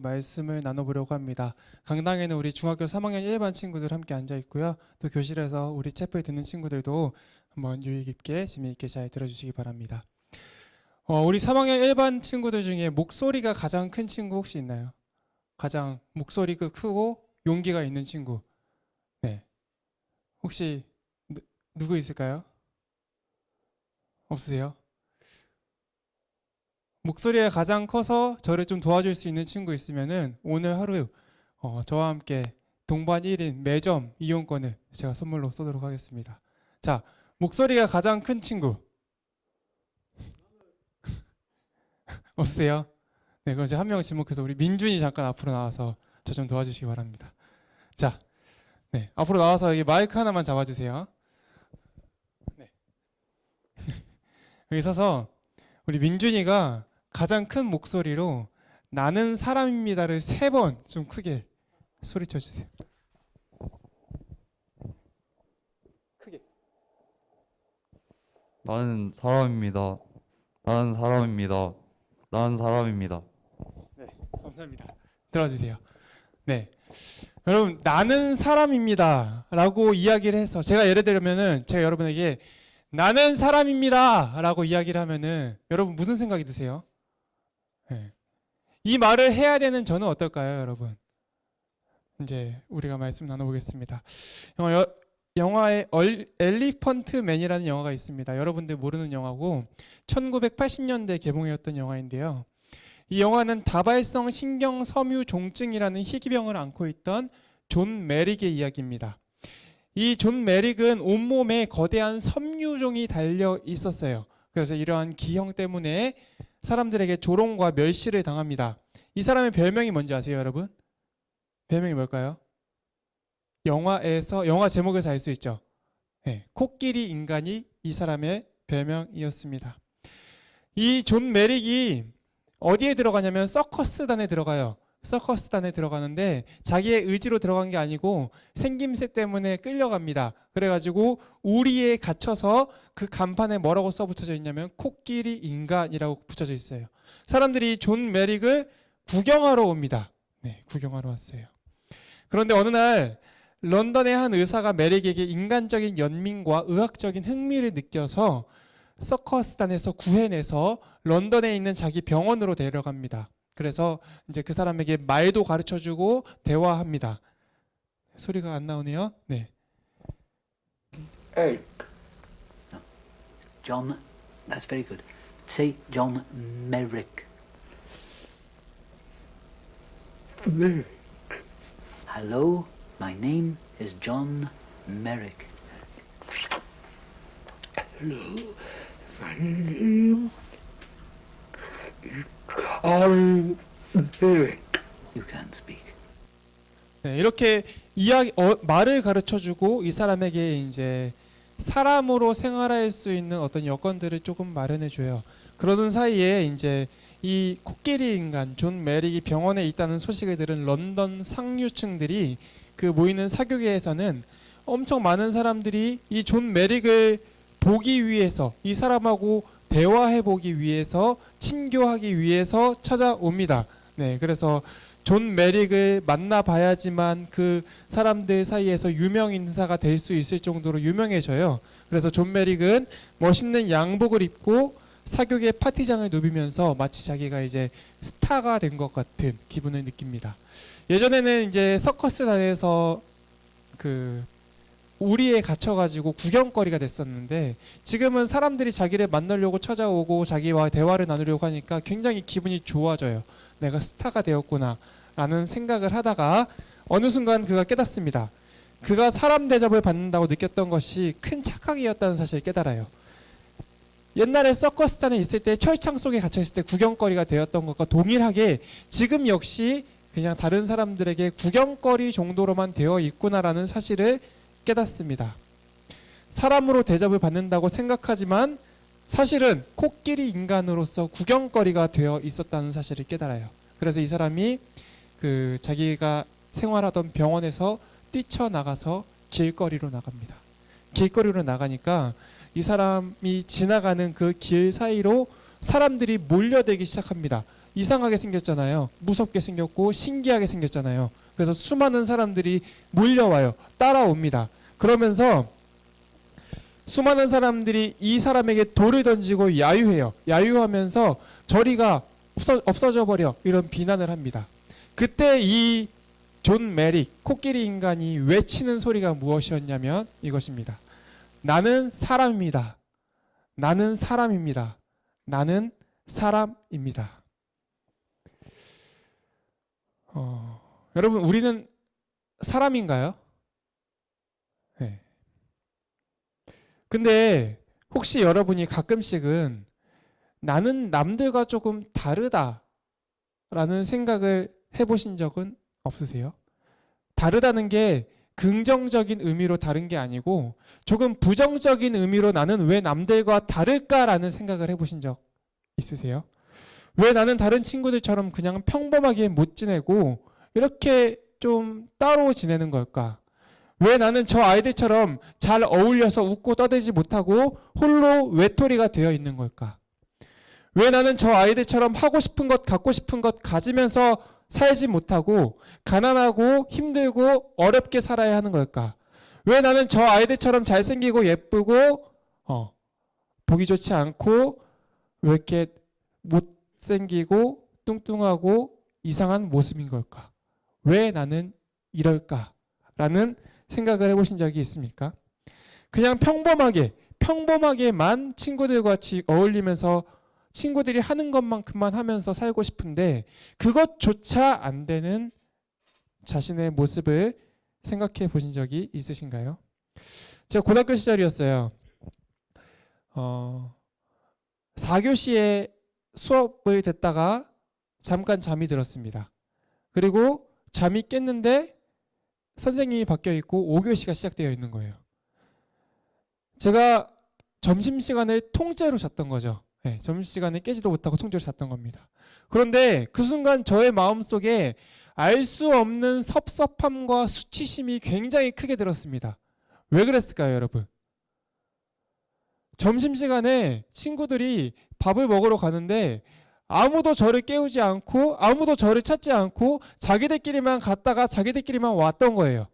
말씀을 나눠보려고 합니다. 강당에는 우리 중학교 3학년 1반 친구들 함께 앉아 있고요. 또 교실에서 우리 챕을 듣는 친구들도 한번 유의 깊게 재미 있게 잘 들어주시기 바랍니다. 어, 우리 3학년 1반 친구들 중에 목소리가 가장 큰 친구 혹시 있나요? 가장 목소리가 크고 용기가 있는 친구. 네. 혹시 누, 누구 있을까요? 없으세요? 목소리가 가장 커서 저를 좀 도와줄 수 있는 친구 있으면은 오늘 하루 어, 저와 함께 동반 1인 매점 이용권을 제가 선물로 쏘도록 하겠습니다. 자, 목소리가 가장 큰 친구 없으세요? 네, 그럼 이제 한 명 지목해서 우리 민준이 잠깐 앞으로 나와서 저 좀 도와주시기 바랍니다. 자, 네, 앞으로 나와서 여기 마이크 하나만 잡아주세요. 네. 여기 서서 우리 민준이가 가장 큰 목소리로 나는 사람입니다를 세 번 좀 크게 소리쳐 주세요. 크게. 나는 사람입니다. 나는 사람입니다. 나는 사람입니다. 감사합니다. 들어주세요. 네. 여러분, 나는 사람입니다. 라고 이야기를 해서, 제가 예를 들면은, 제가 여러분에게, 나는 사람입니다. 라고 이야기를 하면은, 여러분 무슨 생각이 드세요? 네. 이 말을 해야 되는 저는 어떨까요, 여러분? 이제 우리가 말씀 나눠보겠습니다. 영화, 얼, 엘리펀트 맨이라는 영화가 있습니다. 여러분들 모르는 영화고, 1980년대 개봉이었던 영화인데요. 이 영화는 다발성 신경 섬유 종증이라는 희귀병을 앓고 있던 존 메릭의 이야기입니다. 이 존 메릭은 온몸에 거대한 섬유종이 달려 있었어요. 그래서 이러한 기형 때문에 사람들에게 조롱과 멸시를 당합니다. 이 사람의 별명이 뭔지 아세요, 여러분? 별명이 뭘까요? 영화에서 영화 제목에서 알 수 있죠. 네, 코끼리 인간이 이 사람의 별명이었습니다. 이 존 메릭이 어디에 들어가냐면 서커스단에 들어가요. 서커스단에 들어가는데 자기의 의지로 들어간 게 아니고 생김새 때문에 끌려갑니다. 그래가지고 우리에 갇혀서 그 간판에 뭐라고 써붙여져 있냐면 코끼리 인간이라고 붙여져 있어요. 사람들이 존 메릭을 구경하러 옵니다. 네, 구경하러 왔어요. 그런데 어느 날 런던의 한 의사가 메릭에게 인간적인 연민과 의학적인 흥미를 느껴서 서커스단에서 구해내서 런던에 있는 자기 병원으로 데려갑니다. 그래서 이제 그 사람에게 말도 가르쳐 주고 대화합니다. 소리가 안 나오네요. 네. Hey, John, that's very good. Say John Merrick. Merrick. Hello, my name is John Merrick. Hello, my name is Carl Merrick. You can't speak. 네, 이렇게 이야기 어, 말을 가르쳐 주고 이 사람에게 이제 사람으로 생활할 수 있는 어떤 여건들을 조금 마련해 줘요. 그러던 사이에 이제 이 코끼리 인간 존 메릭이 병원에 있다는 소식을 들은 런던 상류층들이 그 모이는 사교계에서는 엄청 많은 사람들이 이 존 메릭을 보기 위해서 이 사람하고 대화해 보기 위해서 친교하기 위해서 찾아옵니다. 네, 그래서 존 메릭을 만나봐야지만 그 사람들 사이에서 유명 인사가 될 수 있을 정도로 유명해져요. 그래서 존 메릭은 멋있는 양복을 입고 사교계 파티장을 누비면서 마치 자기가 이제 스타가 된 것 같은 기분을 느낍니다. 예전에는 이제 서커스단에서 그 우리에 갇혀가지고 구경거리가 됐었는데 지금은 사람들이 자기를 만나려고 찾아오고 자기와 대화를 나누려고 하니까 굉장히 기분이 좋아져요. 내가 스타가 되었구나 라는 생각을 하다가 어느 순간 그가 깨닫습니다. 그가 사람 대접을 받는다고 느꼈던 것이 큰 착각이었다는 사실을 깨달아요. 옛날에 서커스단에 있을 때 철창 속에 갇혀 있을 때 구경거리가 되었던 것과 동일하게 지금 역시 그냥 다른 사람들에게 구경거리 정도로만 되어 있구나라는 사실을 깨닫습니다. 사람으로 대접을 받는다고 생각하지만 사실은 코끼리 인간으로서 구경거리가 되어 있었다는 사실을 깨달아요. 그래서 이 사람이 그 자기가 생활하던 병원에서 뛰쳐나가서 길거리로 나갑니다. 길거리로 나가니까 이 사람이 지나가는 그 길 사이로 사람들이 몰려들기 시작합니다. 이상하게 생겼잖아요. 무섭게 생겼고 신기하게 생겼잖아요. 그래서 수많은 사람들이 몰려와요. 따라옵니다. 그러면서 수많은 사람들이 이 사람에게 돌을 던지고 야유해요. 야유하면서 저리가 없어, 없어져 버려 이런 비난을 합니다. 그때 이 존 메릭 코끼리 인간이 외치는 소리가 무엇이었냐면 이것입니다. 나는 사람입니다. 나는 사람입니다. 나는 사람입니다. 어, 여러분 우리는 사람인가요? 네. 근데 혹시 여러분이 가끔씩은 나는 남들과 조금 다르다라는 생각을 해보신 적은 없으세요? 다르다는 게 긍정적인 의미로 다른 게 아니고 조금 부정적인 의미로 나는 왜 남들과 다를까라는 생각을 해보신 적 있으세요? 왜 나는 다른 친구들처럼 그냥 평범하게 못 지내고 이렇게 좀 따로 지내는 걸까? 왜 나는 저 아이들처럼 잘 어울려서 웃고 떠들지 못하고 홀로 외톨이가 되어 있는 걸까? 왜 나는 저 아이들처럼 하고 싶은 것, 갖고 싶은 것 가지면서 살지 못하고 가난하고 힘들고 어렵게 살아야 하는 걸까? 왜 나는 저 아이들처럼 잘생기고 예쁘고 어, 보기 좋지 않고 왜 이렇게 못생기고 뚱뚱하고 이상한 모습인 걸까? 왜 나는 이럴까? 라는 생각을 해보신 적이 있습니까? 그냥 평범하게, 평범하게만 친구들과 지- 어울리면서 친구들이 하는 것만큼만 하면서 살고 싶은데 그것조차 안 되는 자신의 모습을 생각해 보신 적이 있으신가요? 제가 고등학교 시절이었어요. 어, 4교시에 수업을 듣다가 잠깐 잠이 들었습니다. 그리고 잠이 깼는데 선생님이 바뀌어 있고 5교시가 시작되어 있는 거예요. 제가 점심시간을 통째로 잤던 거죠. 네, 점심시간에 깨지도 못하고 통째로 잤던 겁니다. 그런데 그 순간 저의 마음속에 알 수 없는 섭섭함과 수치심이 굉장히 크게 들었습니다. 왜 그랬을까요, 여러분? 점심시간에 친구들이 밥을 먹으러 가는데 아무도 저를 깨우지 않고 아무도 저를 찾지 않고 자기들끼리만 갔다가 자기들끼리만 왔던 거예요.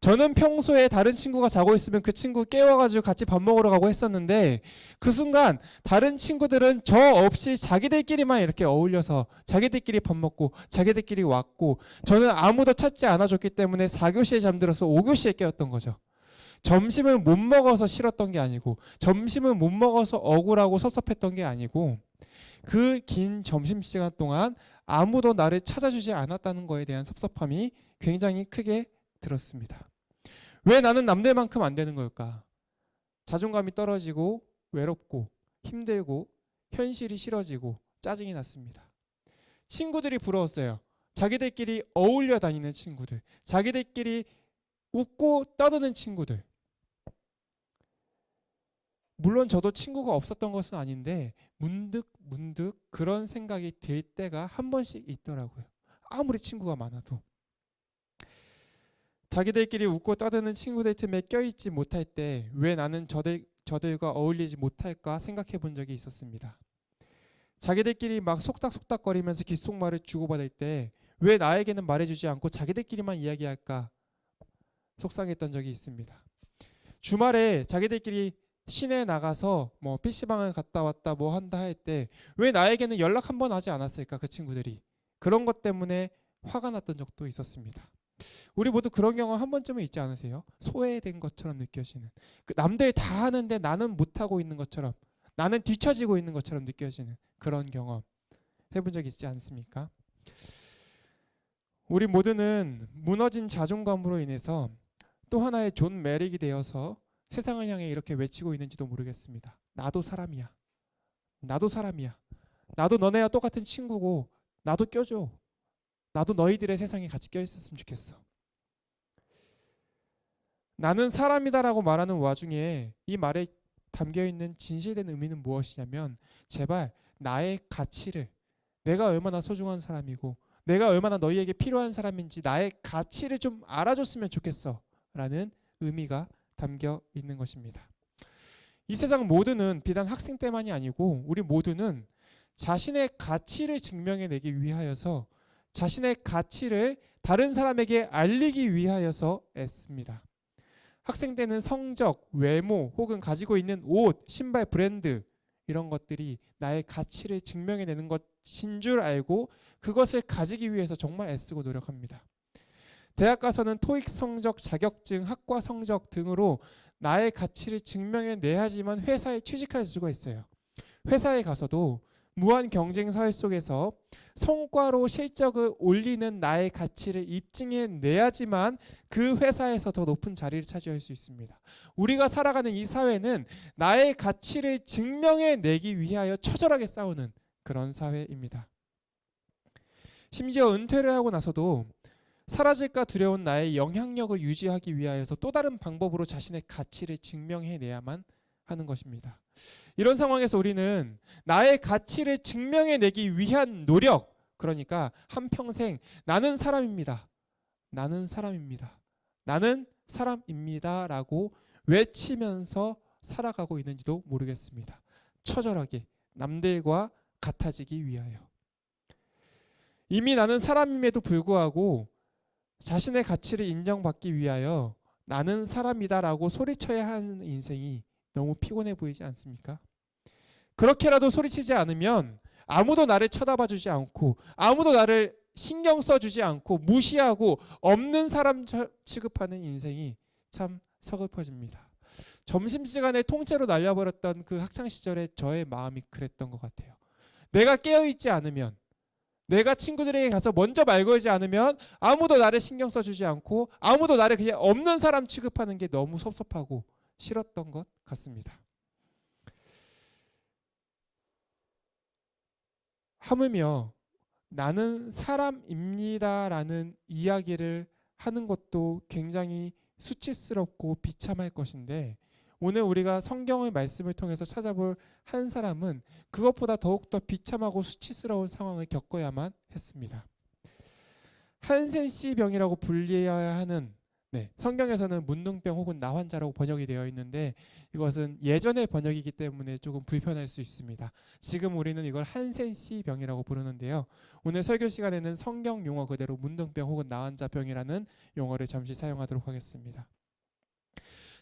저는 평소에 다른 친구가 자고 있으면 그 친구 깨워가지고 같이 밥 먹으러 가고 했었는데 그 순간 다른 친구들은 저 없이 자기들끼리만 이렇게 어울려서 자기들끼리 밥 먹고 자기들끼리 왔고 저는 아무도 찾지 않아줬기 때문에 4교시에 잠들어서 5교시에 깨웠던 거죠. 점심을 못 먹어서 싫었던 게 아니고 점심을 못 먹어서 억울하고 섭섭했던 게 아니고 그 긴 점심시간 동안 아무도 나를 찾아주지 않았다는 거에 대한 섭섭함이 굉장히 크게 들었습니다. 왜 나는 남들만큼 안 되는 걸까? 자존감이 떨어지고 외롭고 힘들고 현실이 싫어지고 짜증이 났습니다. 친구들이 부러웠어요. 자기들끼리 어울려 다니는 친구들, 자기들끼리 웃고 떠드는 친구들. 물론 저도 친구가 없었던 것은 아닌데 문득 문득 그런 생각이 들 때가 한 번씩 있더라고요. 아무리 친구가 많아도 자기들끼리 웃고 떠드는 친구들 틈에 껴있지 못할 때 왜 나는 저들 저들과 어울리지 못할까 생각해 본 적이 있었습니다. 자기들끼리 막 속닥속닥거리면서 귓속말을 주고받을 때 왜 나에게는 말해주지 않고 자기들끼리만 이야기할까 속상했던 적이 있습니다. 주말에 자기들끼리 시내 나가서 뭐 PC방을 갔다 왔다 뭐 한다 할 때 왜 나에게는 연락 한 번 하지 않았을까 그 친구들이 그런 것 때문에 화가 났던 적도 있었습니다. 우리 모두 그런 경험 한 번쯤은 있지 않으세요? 소외된 것처럼 느껴지는 그 남들 다 하는데 나는 못 하고 있는 것처럼 나는 뒤처지고 있는 것처럼 느껴지는 그런 경험 해본 적 있지 않습니까? 우리 모두는 무너진 자존감으로 인해서 또 하나의 존 메릭이 되어서 세상을 향해 이렇게 외치고 있는지도 모르겠습니다. 나도 사람이야. 나도 사람이야. 나도 너네와 똑같은 친구고 나도 껴줘. 나도 너희들의 세상에 같이 껴 있었으면 좋겠어. 나는 사람이다라고 말하는 와중에 이 말에 담겨 있는 진실된 의미는 무엇이냐면 제발 나의 가치를 내가 얼마나 소중한 사람이고 내가 얼마나 너희에게 필요한 사람인지 나의 가치를 좀 알아줬으면 좋겠어 라는 의미가 담겨 있는 것입니다. 이 세상 모두는 비단 학생 때만이 아니고 우리 모두는 자신의 가치를 증명해내기 위하여서 자신의 가치를 다른 사람에게 알리기 위하여서 애씁니다. 학생 때는 성적, 외모 혹은 가지고 있는 옷, 신발 브랜드 이런 것들이 나의 가치를 증명해내는 것인 줄 알고 그것을 가지기 위해서 정말 애쓰고 노력합니다. 대학 가서는 토익 성적, 자격증, 학과 성적 등으로 나의 가치를 증명해 내야지만 회사에 취직할 수가 있어요. 회사에 가서도 무한 경쟁 사회 속에서 성과로 실적을 올리는 나의 가치를 입증해 내야지만 그 회사에서 더 높은 자리를 차지할 수 있습니다. 우리가 살아가는 이 사회는 나의 가치를 증명해 내기 위하여 처절하게 싸우는 그런 사회입니다. 심지어 은퇴를 하고 나서도 사라질까 두려운 나의 영향력을 유지하기 위하여서 또 다른 방법으로 자신의 가치를 증명해 내야만 하는 것입니다. 이런 상황에서 우리는 나의 가치를 증명해 내기 위한 노력, 그러니까 한평생 나는 사람입니다. 나는 사람입니다. 나는 사람입니다 라고 외치면서 살아가고 있는지도 모르겠습니다. 처절하게 남들과 같아지기 위하여. 이미 나는 사람임에도 불구하고 자신의 가치를 인정받기 위하여 나는 사람이다라고 소리쳐야 하는 인생이 너무 피곤해 보이지 않습니까? 그렇게라도 소리치지 않으면 아무도 나를 쳐다봐 주지 않고 아무도 나를 신경 써 주지 않고 무시하고 없는 사람 처- 취급하는 인생이 참 서글퍼집니다. 점심시간에 통째로 날려버렸던 그 학창 시절에 저의 마음이 그랬던 것 같아요. 내가 깨어 있지 않으면 내가 친구들에게 가서 먼저 말 걸지 않으면 아무도 나를 신경 써주지 않고 아무도 나를 그냥 없는 사람 취급하는 게 너무 섭섭하고 싫었던 것 같습니다. 하물며 나는 사람입니다라는 이야기를 하는 것도 굉장히 수치스럽고 비참할 것인데 오늘 우리가 성경의 말씀을 통해서 찾아볼 한 사람은 그것보다 더욱더 비참하고 수치스러운 상황을 겪어야만 했습니다. 한센 씨 병이라고 불리어야 하는 네, 성경에서는 문둥병 혹은 나환자라고 번역이 되어 있는데 이것은 예전의 번역이기 때문에 조금 불편할 수 있습니다. 지금 우리는 이걸 한센씨 병이라고 부르는데요. 오늘 설교 시간에는 성경 용어 그대로 문둥병 혹은 나환자 병이라는 용어를 잠시 사용하도록 하겠습니다.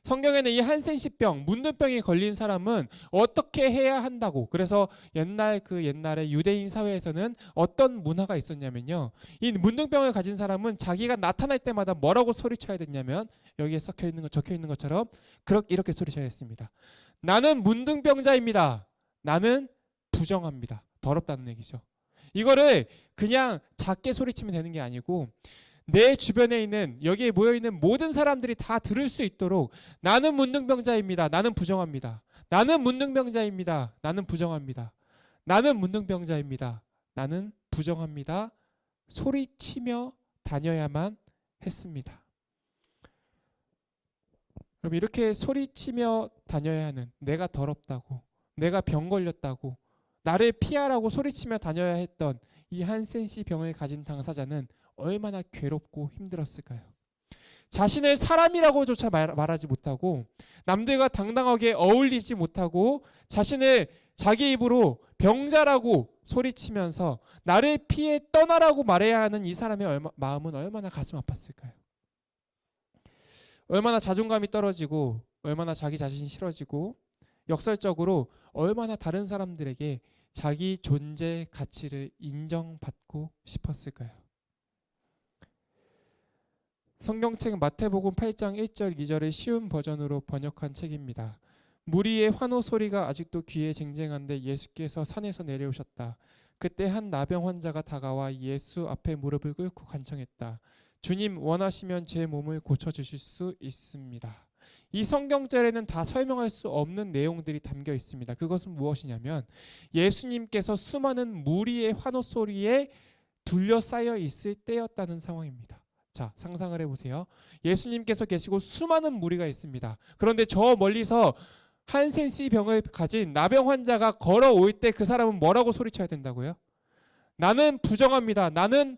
성경에는 이 한센시병, 문둥병이 걸린 사람은 어떻게 해야 한다고. 그래서 옛날 그 옛날에 유대인 사회에서는 어떤 문화가 있었냐면요. 이 문둥병을 가진 사람은 자기가 나타날 때마다 뭐라고 소리쳐야 됐냐면 여기에 섞여 있는 것 적혀 있는 것처럼 그렇게 이렇게 소리쳐야 했습니다. 나는 문둥병자입니다. 나는 부정합니다. 더럽다는 얘기죠. 이거를 그냥 작게 소리치면 되는 게 아니고 내 주변에 있는 여기에 모여 있는 모든 사람들이 다 들을 수 있도록 나는 문둥병자입니다. 나는 부정합니다. 나는 문둥병자입니다. 나는 부정합니다. 나는 문둥병자입니다. 나는 부정합니다. 소리치며 다녀야만 했습니다. 그럼 이렇게 소리치며 다녀야 하는 내가 더럽다고, 내가 병 걸렸다고, 나를 피하라고 소리치며 다녀야 했던 이 한센시 병을 가진 당사자는 얼마나 괴롭고 힘들었을까요? 자신을 사람이라고조차 말, 말하지 못하고 남들과 당당하게 어울리지 못하고 자신을 자기 입으로 병자라고 소리치면서 나를 피해 떠나라고 말해야 하는 이 사람의 얼마, 마음은 얼마나 가슴 아팠을까요? 얼마나 자존감이 떨어지고 얼마나 자기 자신이 싫어지고 역설적으로 얼마나 다른 사람들에게 자기 존재 가치를 인정받고 싶었을까요? 성경책 마태복음 8장 1절 2절의 쉬운 버전으로 번역한 책입니다. 무리의 환호 소리가 아직도 귀에 쟁쟁한데 예수께서 산에서 내려오셨다. 그때 한 나병 환자가 다가와 예수 앞에 무릎을 꿇고 간청했다. 주님 원하시면 제 몸을 고쳐 주실 수 있습니다. 이 성경절에는 다 설명할 수 없는 내용들이 담겨 있습니다. 그것은 무엇이냐면 예수님께서 수많은 무리의 환호 소리에 둘러싸여 있을 때였다는 상황입니다. 자, 상상을 해보세요. 예수님께서 계시고 수많은 무리가 있습니다. 그런데 저 멀리서 한센씨 병을 가진 나병 환자가 걸어올 때 그 사람은 뭐라고 소리쳐야 된다고요? 나는 부정합니다. 나는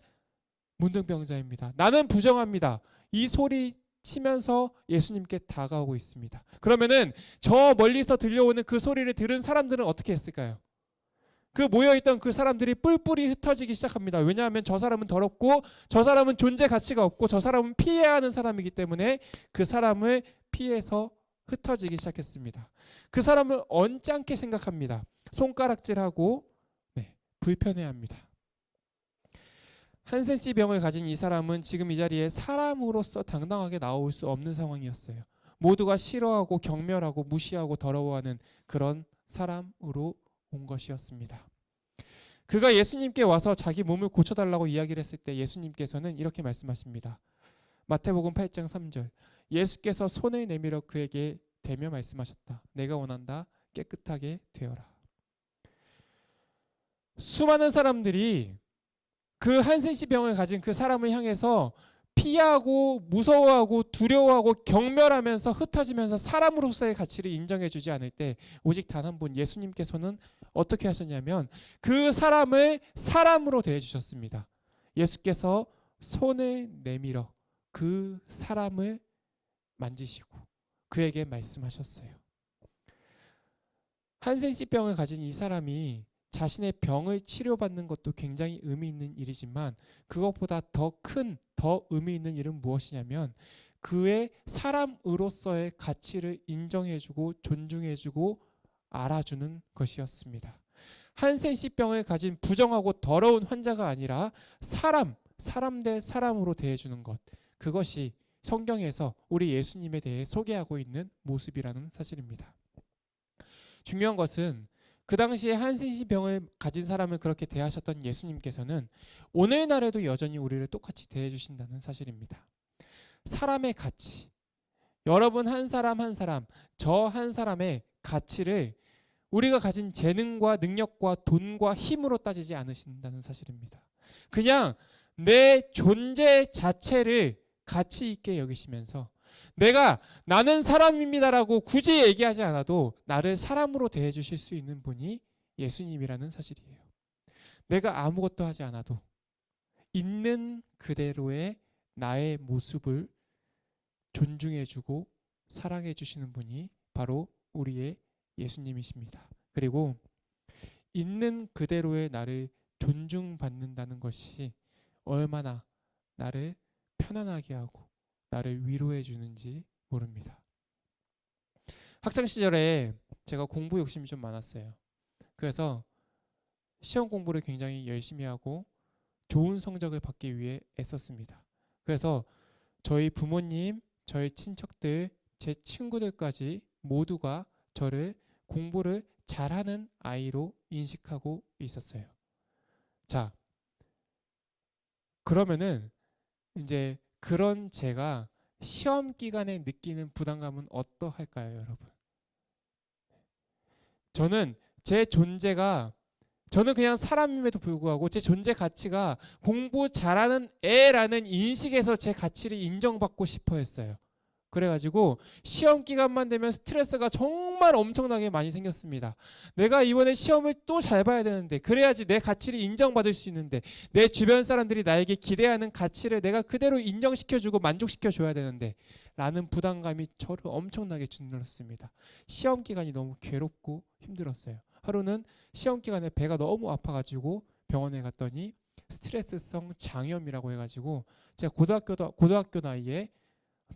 문둥병자입니다. 나는 부정합니다. 이 소리 치면서 예수님께 다가오고 있습니다. 그러면은 저 멀리서 들려오는 그 소리를 들은 사람들은 어떻게 했을까요? 그 모여있던 그 사람들이 뿔뿔이 흩어지기 시작합니다. 왜냐하면 저 사람은 더럽고 저 사람은 존재 가치가 없고 저 사람은 피해야 하는 사람이기 때문에 그 사람을 피해서 흩어지기 시작했습니다. 그 사람을 언짢게 생각합니다. 손가락질하고 네, 불편해합니다. 한센씨 병을 가진 이 사람은 지금 이 자리에 사람으로서 당당하게 나올 수 없는 상황이었어요. 모두가 싫어하고 경멸하고 무시하고 더러워하는 그런 사람으로 온 것이었습니다. 그가 예수님께 와서 자기 몸을 고쳐달라고 이야기를 했을 때 예수님께서는 이렇게 말씀하십니다. 마태복음 8장 3절 예수께서 손을 내밀어 그에게 대며 말씀하셨다. 내가 원한다. 깨끗하게 되어라. 수많은 사람들이 그 한센씨 병을 가진 그 사람을 향해서 피하고 무서워하고 두려워하고 경멸하면서 흩어지면서 사람으로서의 가치를 인정해주지 않을 때 오직 단 한 분 예수님께서는 어떻게 하셨냐면 그 사람을 사람으로 대해주셨습니다. 예수께서 손을 내밀어 그 사람을 만지시고 그에게 말씀하셨어요. 한센씨 병을 가진 이 사람이 자신의 병을 치료받는 것도 굉장히 의미 있는 일이지만 그것보다 더 큰, 더 의미 있는 일은 무엇이냐면 그의 사람으로서의 가치를 인정해주고 존중해주고 알아주는 것이었습니다. 한센씨병을 가진 부정하고 더러운 환자가 아니라 사람, 사람 대 사람으로 대해주는 것. 그것이 성경에서 우리 예수님에 대해 소개하고 있는 모습이라는 사실입니다. 중요한 것은 그 당시에 한센씨 병을 가진 사람을 그렇게 대하셨던 예수님께서는 오늘날에도 여전히 우리를 똑같이 대해 주신다는 사실입니다. 사람의 가치. 여러분 한 사람 한 사람, 저 한 사람의 가치를 우리가 가진 재능과 능력과 돈과 힘으로 따지지 않으신다는 사실입니다. 그냥 내 존재 자체를 가치 있게 여기시면서 내가 나는 사람입니다라고 굳이 얘기하지 않아도 나를 사람으로 대해 주실 수 있는 분이 예수님이라는 사실이에요. 내가 아무것도 하지 않아도 있는 그대로의 나의 모습을 존중해 주고 사랑해 주시는 분이 바로 우리의 예수님이십니다. 그리고 있는 그대로의 나를 존중받는다는 것이 얼마나 나를 편안하게 하고 나를 위로해 주는지 모릅니다. 학창 시절에 제가 공부 욕심이 좀 많았어요. 그래서 시험 공부를 굉장히 열심히 하고 좋은 성적을 받기 위해 애썼습니다. 그래서 저희 부모님, 저희 친척들, 제 친구들까지 모두가 저를 공부를 잘하는 아이로 인식하고 있었어요. 자, 그러면은 이제 그런 제가 시험 기간에 느끼는 부담감은 어떠할까요, 여러분? 저는 제 존재가 저는 그냥 사람임에도 불구하고 제 존재 가치가 공부 잘하는 애라는 인식에서 제 가치를 인정받고 싶어 했어요. 그래가지고 시험 기간만 되면 스트레스가 정말 엄청나게 많이 생겼습니다. 내가 이번에 시험을 또 잘 봐야 되는데 그래야지 내 가치를 인정받을 수 있는데 내 주변 사람들이 나에게 기대하는 가치를 내가 그대로 인정시켜주고 만족시켜줘야 되는데 라는 부담감이 저를 엄청나게 짓눌렀습니다. 시험 기간이 너무 괴롭고 힘들었어요. 하루는 시험 기간에 배가 너무 아파가지고 병원에 갔더니 스트레스성 장염이라고 해가지고 제가 고등학교 고등학교 나이에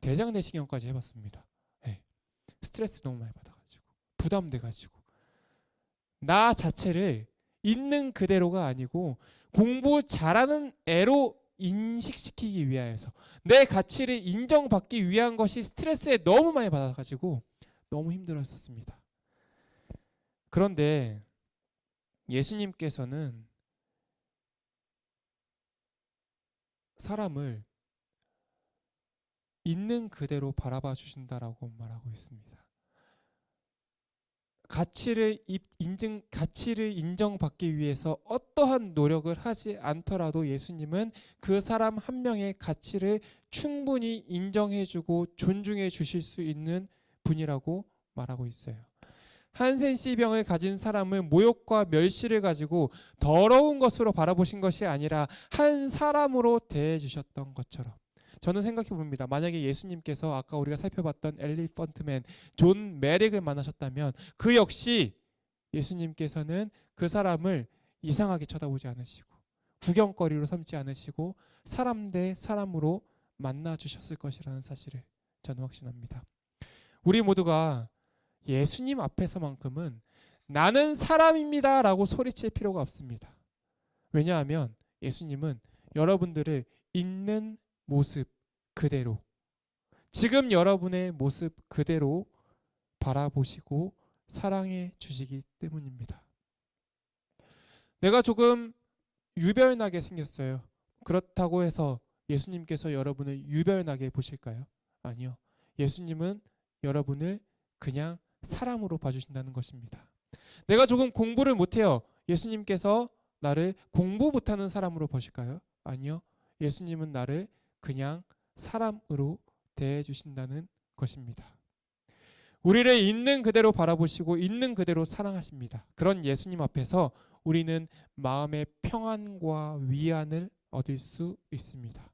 대장 내시경까지 해봤습니다. 네. 스트레스 너무 많이 받아가지고 부담돼가지고 나 자체를 있는 그대로가 아니고 공부 잘하는 애로 인식시키기 위하여서 내 가치를 인정받기 위한 것이 스트레스에 너무 많이 받아가지고 너무 힘들었었습니다. 그런데 예수님께서는 사람을 있는 그대로 바라봐 주신다라고 말하고 있습니다. 가치를 인증 가치를 인정받기 위해서 어떠한 노력을 하지 않더라도 예수님은 그 사람 한 명의 가치를 충분히 인정해 주고 존중해 주실 수 있는 분이라고 말하고 있어요. 한센시병을 가진 사람을 모욕과 멸시를 가지고 더러운 것으로 바라보신 것이 아니라 한 사람으로 대해 주셨던 것처럼 저는 생각해 봅니다. 만약에 예수님께서 아까 우리가 살펴봤던 엘리펀트맨 존 메릭을 만나셨다면 그 역시 예수님께서는 그 사람을 이상하게 쳐다보지 않으시고 구경거리로 삼지 않으시고 사람 대 사람으로 만나 주셨을 것이라는 사실을 저는 확신합니다. 우리 모두가 예수님 앞에서만큼은 나는 사람입니다 라고 소리칠 필요가 없습니다. 왜냐하면 예수님은 여러분들을 있는 모습 그대로 지금 여러분의 모습 그대로 바라보시고 사랑해 주시기 때문입니다. 내가 조금 유별나게 생겼어요. 그렇다고 해서 예수님께서 여러분을 유별나게 보실까요? 아니요. 예수님은 여러분을 그냥 사람으로 봐주신다는 것입니다. 내가 조금 공부를 못해요. 예수님께서 나를 공부 못하는 사람으로 보실까요? 아니요. 예수님은 나를 그냥 사람으로 대해 주신다는 것입니다. 우리를 있는 그대로 바라보시고 있는 그대로 사랑하십니다. 그런 예수님 앞에서 우리는 마음의 평안과 위안을 얻을 수 있습니다.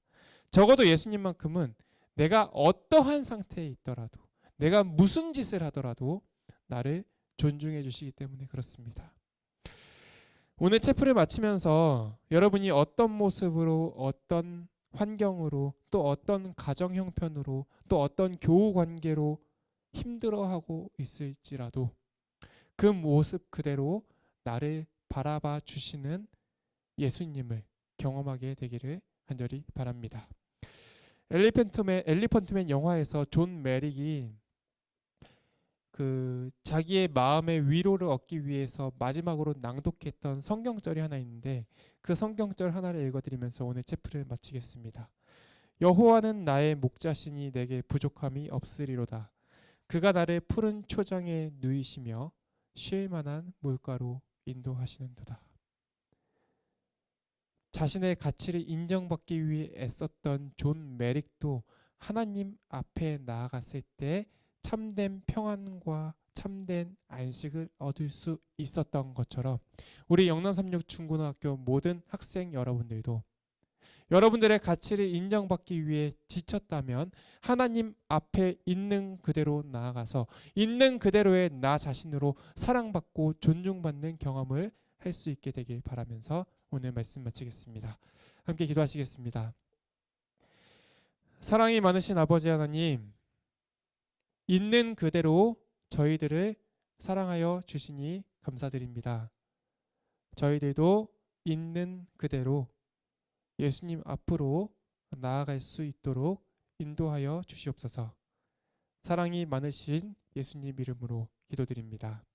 적어도 예수님만큼은 내가 어떠한 상태에 있더라도 내가 무슨 짓을 하더라도 나를 존중해 주시기 때문에 그렇습니다. 오늘 체프를 마치면서 여러분이 어떤 모습으로 어떤 환경으로 또 어떤 가정 형편으로 또 어떤 교우 관계로 힘들어하고 있을지라도 그 모습 그대로 나를 바라봐 주시는 예수님을 경험하게 되기를 간절히 바랍니다. 엘리펀트맨 엘리펀트맨 영화에서 존 메릭이 그 자기의 마음의 위로를 얻기 위해서 마지막으로 낭독했던 성경절이 하나 있는데 그 성경절 하나를 읽어드리면서 오늘 체프를 마치겠습니다. 여호와는 나의 목자시니 내게 부족함이 없으리로다. 그가 나를 푸른 초장에 누이시며 쉴 만한 물가로 인도하시는도다. 자신의 가치를 인정받기 위해 애썼던 존 메릭도 하나님 앞에 나아갔을 때 참된 평안과 참된 안식을 얻을 수 있었던 것처럼 우리 영남삼육 중고등학교 모든 학생 여러분들도 여러분들의 가치를 인정받기 위해 지쳤다면 하나님 앞에 있는 그대로 나아가서 있는 그대로의 나 자신으로 사랑받고 존중받는 경험을 할 수 있게 되길 바라면서 오늘 말씀 마치겠습니다. 함께 기도하시겠습니다. 사랑이 많으신 아버지 하나님 있는 그대로 저희들을 사랑하여 주시니 감사드립니다. 저희들도 있는 그대로 예수님 앞으로 나아갈 수 있도록 인도하여 주시옵소서. 사랑이 많으신 예수님 이름으로 기도드립니다.